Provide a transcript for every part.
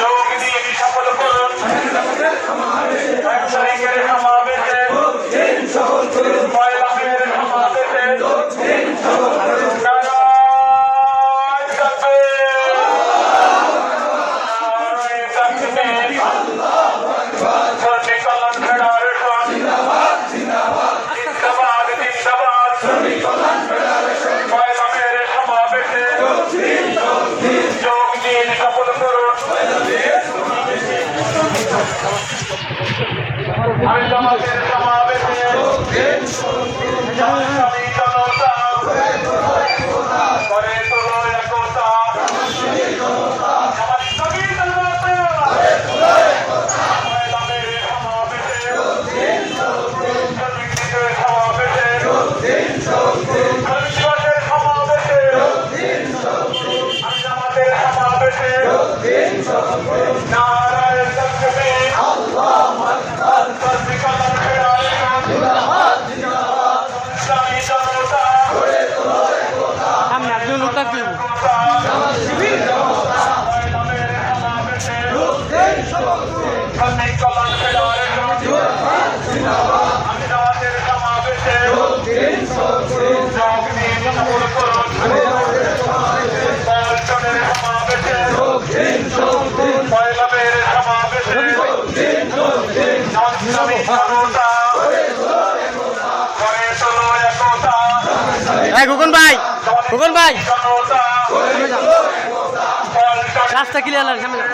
যোগ দিন সফল করুন আমি এই খোকন ভাই খোকন ভাই রাস্তা ক্লিয়ার লাগে সামনে যাও।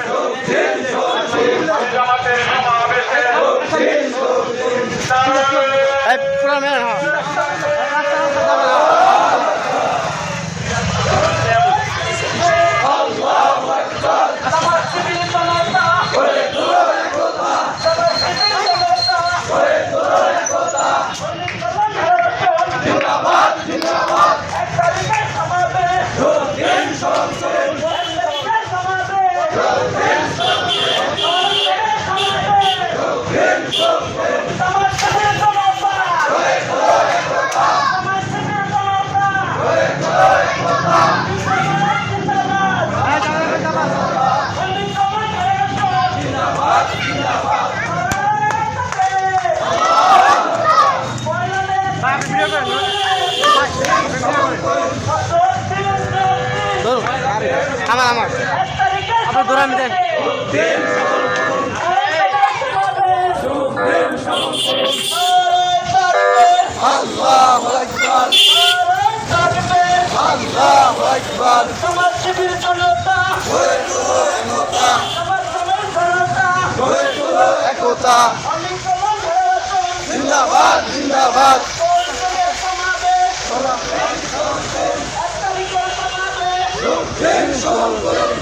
জামাতের সমাবেশে এই পুরো মেয়ে হ্যাঁ আমি দেন সমাজ শিবির জনতা সমাজ সমাজ পৌরসভার সমাবেশ সমাবেশ। আল্লাহ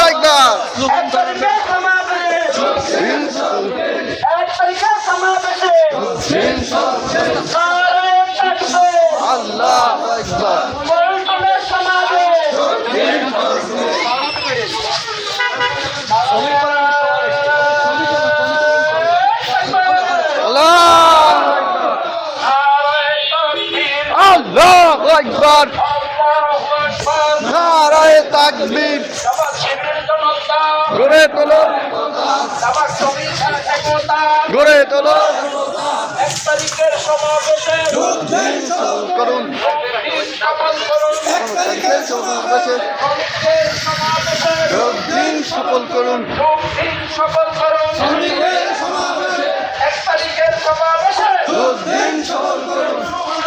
একতা নারায়ণ আল্লাহ একবার। নারায় তাকবীর। গড়ে তোলো। গড়ে তোলো। এক তারিখের সমাবেশে করুন। দিন সফল করুন। সফল করুন। এক তারিখের সমাবেশে দিন সফল করুন।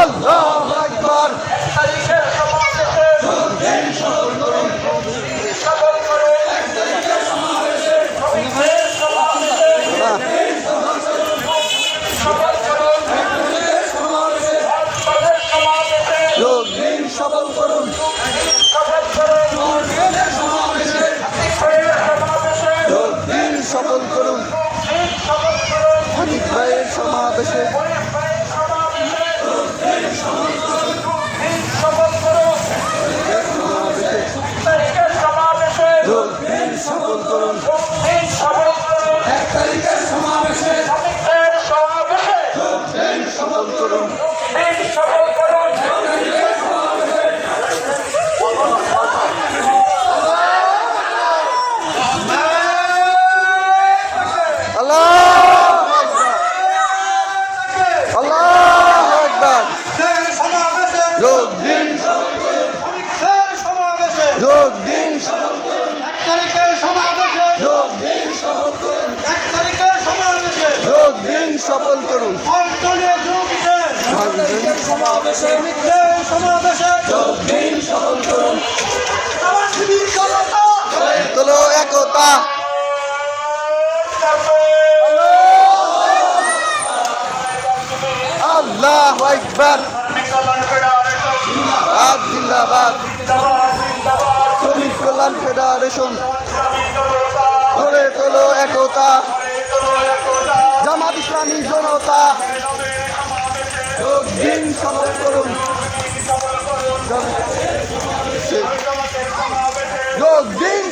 আল্লাহ আকবার। তারিখের সমাবেশে সফল করুন। শ্রমিকদের সমাবেশে সফল করুন। তাদের সমাবেশে যোগ দিন সফল করুন সফল করুন সমাবেশে যোগ দিন সফল করুন সফল করুন হানিফ সমাবেশে। যোগ দিন যোগ দিন যোগ দিন সফল করুন তোলো একতা। আল্লাহ আকবার। জিন্দাবাদ শ্রমিক কল্যাণ ফেডারেশন। গড়ে তোলো একতা। জামাত ইসলামী জনতা দিন সফল করুন। দিন